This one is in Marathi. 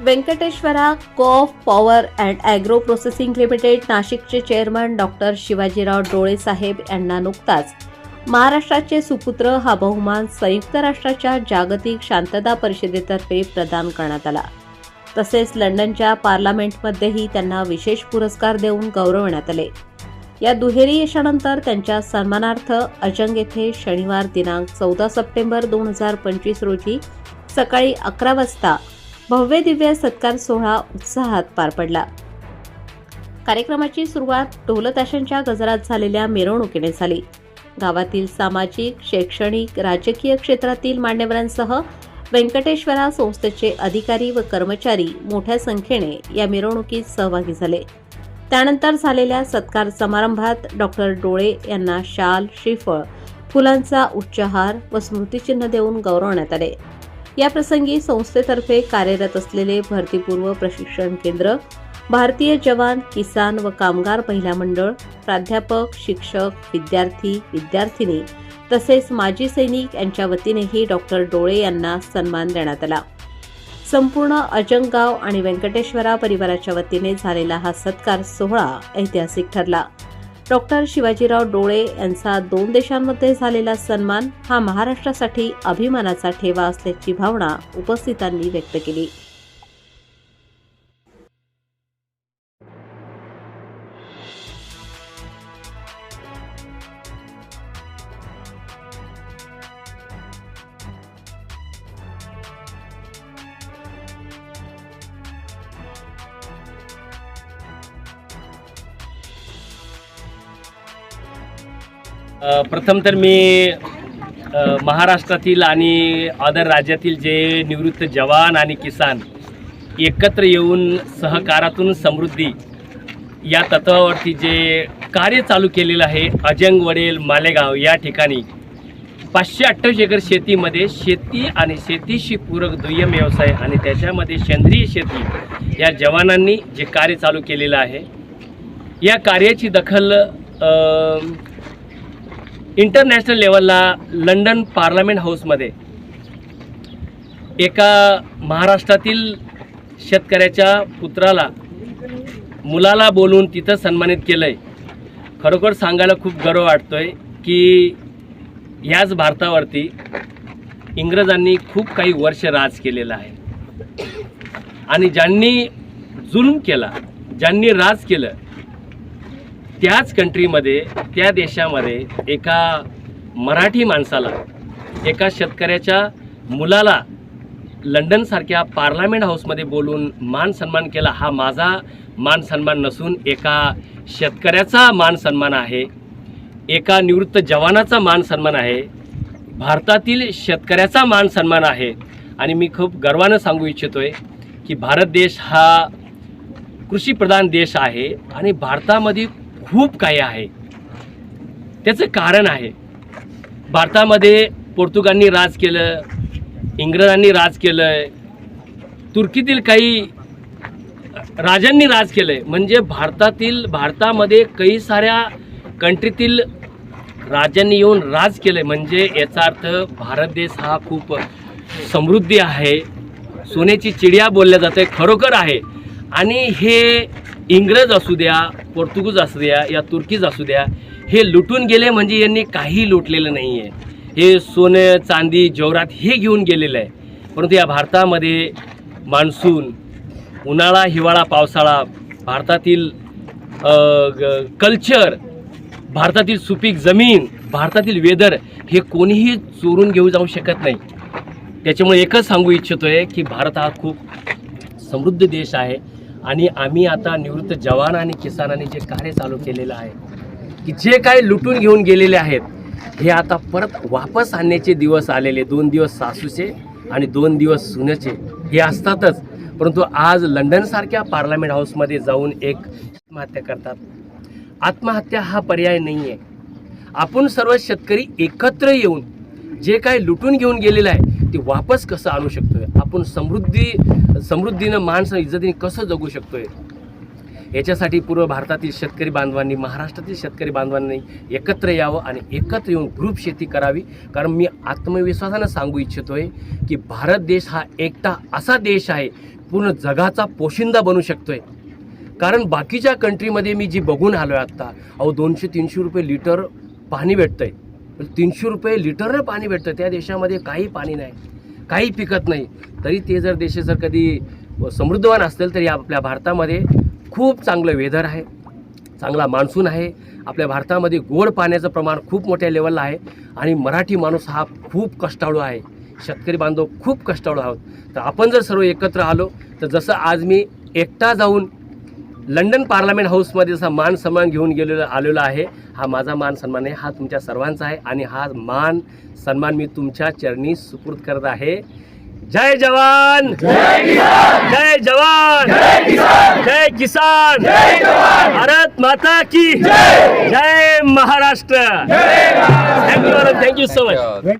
Venkateshwara cough power and agro processing limited नाशिकचे चेअरमन डॉक्टर शिवाजीराव डोळे साहेब यांना नुकताच महाराष्ट्राचे सुपुत्र हा बहुमान संयुक्त राष्ट्राच्या जागतिक शांतता परिषदेतर्फे प्रदान करण्यात आला. तसेच लंडनच्या पार्लमेंटमध्येही त्यांना विशेष पुरस्कार देऊन गौरवण्यात आले. या दुहेरी यशानंतर त्यांच्या सन्मानार्थ अजंग येथे शनिवार दिनांक चौदा सप्टेंबर दोन हजार पंचवीस रोजी सकाळी अकरा वाजता भव्य दिव्य सत्कार सोहळा उत्साहात पार पडला. कार्यक्रमाची सुरुवात ढोलताशांच्या गजरात झालेल्या मिरवणुकीने झाली. गावातील सामाजिक शैक्षणिक राजकीय क्षेत्रातील मान्यवरांसह व्यंकटेश्वरा संस्थेचे अधिकारी व कर्मचारी मोठ्या संख्येने या मिरवणुकीत सहभागी झाले. त्यानंतर झालेल्या सत्कार समारंभात डॉक्टर डोळे यांना शाल श्रीफळ फुलांचा उच्चहार व स्मृतिचिन्ह देऊन गौरवण्यात आले. याप्रसंगी संस्थेतर्फे कार्यरत असलेले भरतीपूर्व प्रशिक्षण केंद्र भारतीय जवान किसान व कामगार महिला मंडळ प्राध्यापक शिक्षक विद्यार्थी विद्यार्थिनी तसेच माजी सैनिक यांच्या वतीनेही डॉक्टर डोळे यांना सन्मान देण्यात आला. संपूर्ण अजंगाव आणि व्यंकटेश्वरा परिवाराच्या वतीने झालेला हा सत्कार सोहळा ऐतिहासिक ठरला. डॉक्टर शिवाजीराव डोळे यांचा दोन देशांमध्ये झालेला सन्मान हा महाराष्ट्रासाठी अभिमानाचा ठेवा असल्याची भावना उपस्थितांनी व्यक्त केली. प्रथम तर मी महाराष्ट्रातील आणि अदर राज्यातील जे निवृत्त जवान आणि किसान एकत्र येऊन सहकारातून समृद्धी या तत्वावरती जे कार्य चालू केलेलं आहे अजंग वडेल मालेगाव या ठिकाणी पाचशे अठ्ठावीस एकर शेतीमध्ये शेती आणि शेतीशी पूरक दुय्यम व्यवसाय आणि त्याच्यामध्ये सेंद्रिय शेती या जवानांनी जे कार्य चालू केलेलं आहे. या कार्याची दखल इंटरनॅशनल लेवलला लंडन पार्लमेंट हाऊसमध्ये एका महाराष्ट्रातील शेतकऱ्याच्या पुत्राला मुलाला बोलून तिथं सन्मानित केलं आहे खरोखर सांगायला खूप गर्व वाटतो आहे की याच भारतावरती इंग्रजांनी खूप काही वर्ष राज केलेलं आहे. आणि ज्यांनी जुलूम केला ज्यांनी राज केलं त्याच कंट्रीमध्ये त्या देशामध्ये एका मराठी माणसाला एका शेतकऱ्याच्या मुलाला लंडनसारख्या पार्लमेंट हाऊसमध्ये बोलून मान सन्मान केला हा माझा मान सन्मान नसून एका शेतकऱ्याचा मान सन्मान आहे एका निवृत्त जवानाचा मान सन्मान आहे भारतातील शेतकऱ्याचा मान सन्मान आहे. आणि मी खूप गर्वानं सांगू इच्छितो आहे की भारत देश हा कृषीप्रधान देश आहे आणि भारतामध्ये खूप काही आहे. त्याचं कारण आहे. भारतामध्ये पोर्तुगालनी राज केलं इंग्रजांनी राज केलं तुर्कीतील काही राजांनी राज केलं आहे म्हणजे भारतातील भारतामध्ये काही साऱ्या कंट्रीतील राजांनी येऊन राज केलं आहे म्हणजे याचा अर्थ भारत देश हा खूप समृद्धी आहे. सोन्याची चिडिया बोलल्या जाते खरोखर आहे. आणि हे इंग्रज असू द्या पोर्तुगीज असू द्या या तुर्कीज असू द्या हे लुटून गेले म्हणजे यांनी काही लुटलेलं नाही आहे हे सोनं चांदी जवरात हे घेऊन गेलेलं आहे. परंतु या भारतामध्ये मान्सून उन्हाळा हिवाळा पावसाळा भारतातील कल्चर भारतातील सुपीक जमीन भारतातील वेदर हे कोणीही चोरून घेऊ जाऊ शकत नाही. त्याच्यामुळे एकच सांगू इच्छितो आहे की भारत हा खूप समृद्ध देश आहे. आणि आम्ही आता निवृत्त जवान आणि किसानांनी जे कार्य चालू केलेलं आहे की जे काय लुटून घेऊन गेलेले आहेत हे आता परत वापस आणण्याचे दिवस आलेले दोन दिवस सासूचे आणि दोन दिवस सुनेचे हे असतातच. परंतु आज लंडनसारख्या पार्लमेंट हाऊसमध्ये जाऊन एक आत्महत्या करतात. आत्महत्या हा पर्याय नाही आहे आपण सर्व शेतकरी एकत्र येऊन जे काय लुटून घेऊन गेलेलं आहे ते वापस कसं आणू शकतोय? आपण समृद्धी समृद्धीनं माणसं इज्जतीने कसं जगू शकतोय? याच्यासाठी पूर्व भारतातील शेतकरी बांधवांनी महाराष्ट्रातील शेतकरी बांधवांनी एकत्र यावं आणि एकत्र येऊन ग्रुप शेती करावी. कारण मी आत्मविश्वासानं सांगू इच्छितोय की भारत देश हा एकटा असा देश आहे पूर्ण जगाचा पोशिंदा बनू शकतोय. कारण बाकीच्या कंट्रीमध्ये मी जी बघून आलो आहे आत्ता अहो दोनशे तीनशे रुपये लिटर पाणी भेटतंय. तीनशे रुपये लिटरनं पाणी भेटतं त्या देशामध्ये काही पाणी नाही काही पिकत नाही. तरी ते जर देश जर कधी समृद्धवान असतील तरी आपल्या भारतामध्ये खूप चांगलं वेदर आहे चांगला मान्सून आहे. आपल्या भारतामध्ये गोड पाण्याचं प्रमाण खूप मोठ्या लेवलला आहे आणि मराठी माणूस हा खूप कष्टाळू आहे. शेतकरी बांधव खूप कष्टाळू आहोत. तर आपण जर सर्व एकत्र आलो तर जसं आज मी एकटा जाऊन लंडन पार्लमेंट हाऊसमध्ये जसा मान सन्मान घेऊन गेलेला आलेलो आहे हा माझा मान सन्मान आहे हा तुमच्या सर्वांचा आहे आणि हा मान सन्मान मी तुमच्या चरणी सुपूर्द करत आहे. जय जवान! जय जवान जय किसान। भारत माता की जय। Maharashtra. Thank you thank you so much